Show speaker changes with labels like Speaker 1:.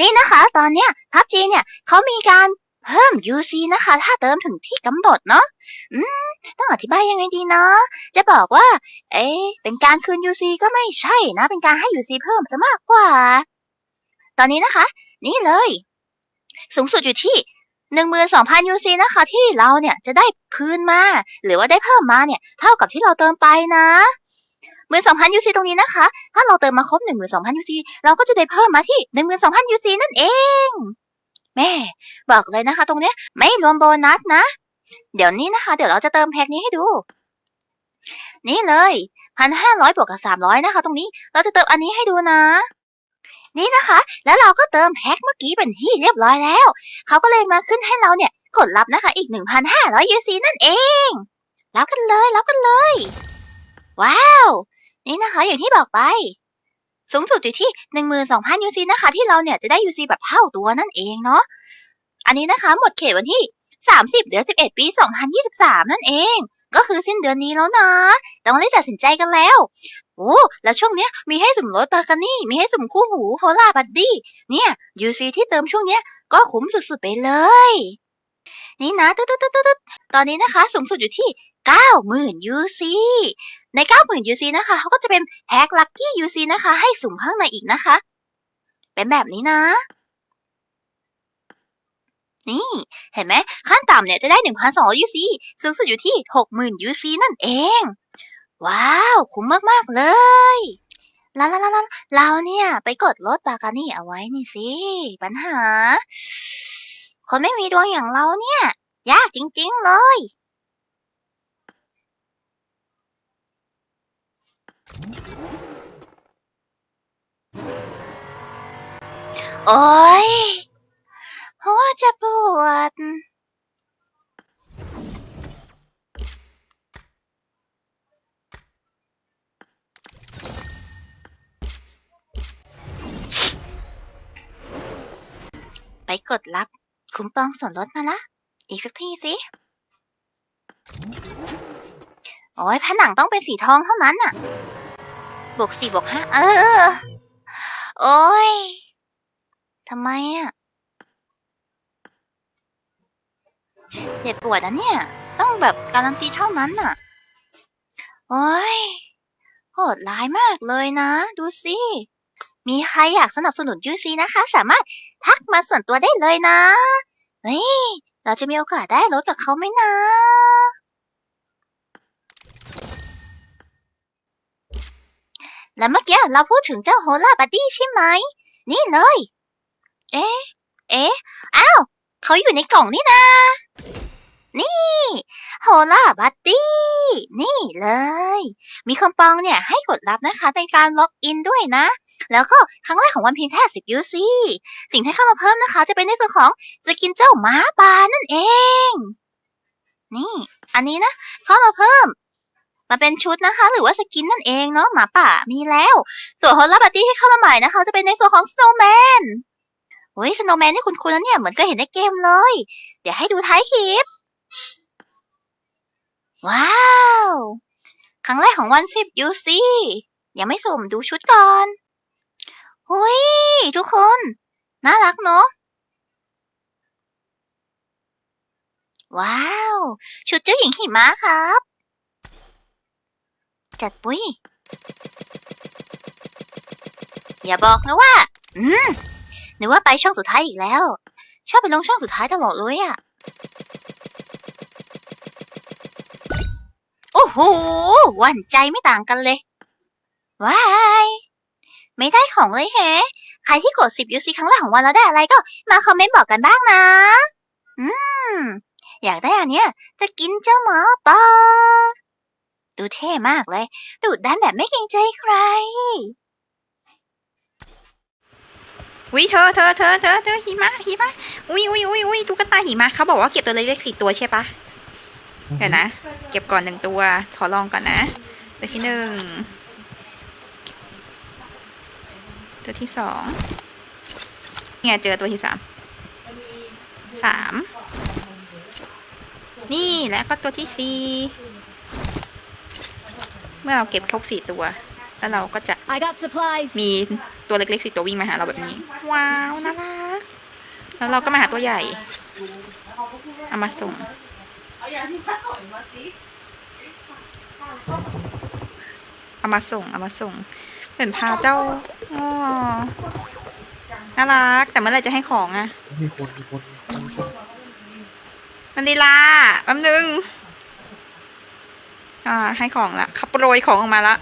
Speaker 1: นี่นะคะ ตอนเนี้ยพับจีเนี่ยเขามีการเพิ่ม UC นะคะ ถ้าเติมถึงที่กำหนดเนาะอืม ต้องอธิบายยังไงดีเนาะจะบอกว่า เอ๊เป็นการคืน UC ก็ไม่ใช่นะ เป็นการให้ UC เพิ่มซะมากกว่า ตอนนี้นะคะ นี่เลย สูงสุดอยู่ที่12,000 UC นะคะ ที่เราเนี่ยจะได้คืนมา หรือว่าได้เพิ่มมาเนี่ย เท่ากับที่เราเติมไปนะ 12,000 UC ตรงนี้นะคะ ถ้าเราเติมมาครบ12,000 UC เราก็จะได้เพิ่มมาที่12,000 UC นั่นเอง แม่ บอกเลยนะคะ ตรงเนี้ยไม่รวมโบนัสนะ เดี๋ยวนี้นะคะ เดี๋ยวเราจะเติมแพ็กนี้ให้ดู นี่เลยพันห้าร้อยบวกกับสามร้อยนะคะ ตรงนี้เราจะเติมอันนี้ให้ดูนะนี่นะคะ แล้วเราก็เติมแพ็กเมื่อกี้เป็นที่เรียบร้อยแล้ว เขาก็เลยมาขึ้นให้เราเนี่ย กดรับนะคะ อีก 1,500 UC นั่นเอง รับกันเลย รับกันเลย ว้าว นี่นะคะอย่างที่บอกไป สูงสุดอยู่ที่ 12,000 UC นะคะ ที่เราเนี่ยจะได้ UC แบบเท่าตัวนั่นเองเนาะอันนี้นะคะ หมดเขตวันที่ 30เดือน11 ปี 2023 นั่นเอง ก็คือสิ้นเดือนนี้แล้วนะต้องรีบตัดสินใจกันแล้วโอ้แล้วช่วงเนี้ยมีให้สุ่มรถปากานี่ มีให้สุ่มคู่หูโพล่าบัดดี้เนี่ย UC ที่เติมช่วงเนี้ยก็คุ้มสุดๆไปเลย นี่นะตึ๊ดตึ๊ดตึ๊ดตึ๊ดตอนนี้นะคะ สูงสุดอยู่ที่ 90,000 UC ใน 90,000 UC นะคะเขาก็จะเป็นแพ็กลัคกี้ UC นะคะ ให้สุ่มข้างในอีกนะคะ เป็นแบบนี้นะ นี่เห็นไหมขั้นต่ำเนี่ยจะได้ 1,200 UC สูงสุดอยู่ที่ 60,000 UC นั่นเอง ว้าว คุ้มมาก ๆ เลยแล้วแล้วแล้วเราเนี่ย ไปกดลดบากานี่เอาไว้นี่สิ ปัญหา คนไม่มีดวงอย่างเราเนี่ย ยากจริง ๆ เลย โอ้ยหัวจะปวด ไปกดรับคุ้มปองส่วนลดมาละ อีกสักทีสิ โอ้ยผนังต้องเป็นสีทองเท่านั้นน่ะบวกสี่บวกห้าเออ โอ้ย ทำไมอะเจ็บปวดนะเนี่ย ต้องแบบการันตีเท่านั้นน่ะ โอ้ยโหดร้ายมากเลยนะ ดูสิ มีใครอยากสนับสนุนยูซีนะคะ สามารถทักมาส่วนตัวได้เลยนะ เฮ้ย เราจะมีโอกาสได้ลดกับเขาไหมนะ แล้วเมื่อกี้เราพูดถึงเจ้าโฮล่าบัดดี้ใช่ไหม นี่เลย เอ๊ะ เอ๊ะ อ้าว เขาอยู่ในกล่องนี่นะ นี่ โฮล่าบัดดี้ นี่เลย มีคอมปองเนี่ยให้กดรับนะคะในการล็อกอินด้วยนะ แล้วก็ครั้งแรกของวันเพียงแค่ 10 UC สิ่งที่เข้ามาเพิ่มนะคะ จะเป็นในส่วนของสกินเจ้าหมาป่านั่นเอง นี่ อันนี้นะ เข้ามาเพิ่มมาเป็นชุดนะคะ หรือว่าสกินนั่นเองเนาะหมาป่ามีแล้ว ส่วนฮอลล่าบัตตี้ที่เข้ามาใหม่นะคะ จะเป็นในส่วนของสโนว์แมน โอ้ยสโนว์แมนนี่คุณคุณนะเนี่ยเหมือนก็เห็นในเกมเลย เดี๋ยวให้ดูท้ายคลิป ว้าว ครั้งแรกของวันสิบ UC ยังไม่สุ่มดูชุดก่อนหุยทุกคน น่ารักเนาะว้าว ชุดเจ้าหญิงหิมะครับ จัดปุ้ย อย่าบอกนะว่า อืม นึกว่าไปช่องสุดท้ายอีกแล้ว ชอบไปลงช่องสุดท้ายตลอดเลยอะโอ้โหหวั่นใจไม่ต่างกันเลย ว้าย ไม่ได้ของเลยแฮะใครที่กด10 UC ครั้งแรกของวันแล้วได้อะไรก็ มาคอมเมนต์บอกกันบ้างนะ อืม อยากได้อันเนี้ย จะกินเจ้าหมาป่าดูเท่มากเลย ดูดดันแบบไม่เกรงใจใคร
Speaker 2: อุ้ยเธอเธอเธอเธอเธอหิมะหิมะอุ้ยอุ้ยอุ้ยอุ้ยตุ๊กตาหิมะเขาบอกว่าเก็บตัวเล็กๆสี่ตัวใช่ปะเดี๋ยวนะ เก็บก่อนหนึ่งตัว ขอลองก่อนนะ ตัวที่หนึ่ง ตัวที่สองเนี่ยเจอตัวที่สาม สาม นี่แล้วก็ตัวที่สี่เมื่อเราเก็บครบสี่ตัว แล้วเราก็จะ
Speaker 3: I got supplies.
Speaker 2: มี ตัวเล็กๆสี่ตัววิ่งมาหาเราแบบนี้ ว้าวน่ารักแล้วเราก็มาหาตัวใหญ่เอามาส่ง
Speaker 3: เอามาส่
Speaker 2: งเอามาส่งเหมือนพาเจ้าอ๋อน่ารัก แต่เมื่อไรจะให้ของอะ
Speaker 4: มีคนมีคนมีคน
Speaker 2: นันดีลาแป๊บนึง อ่า ให้ของละขับโปรยของออกมาละ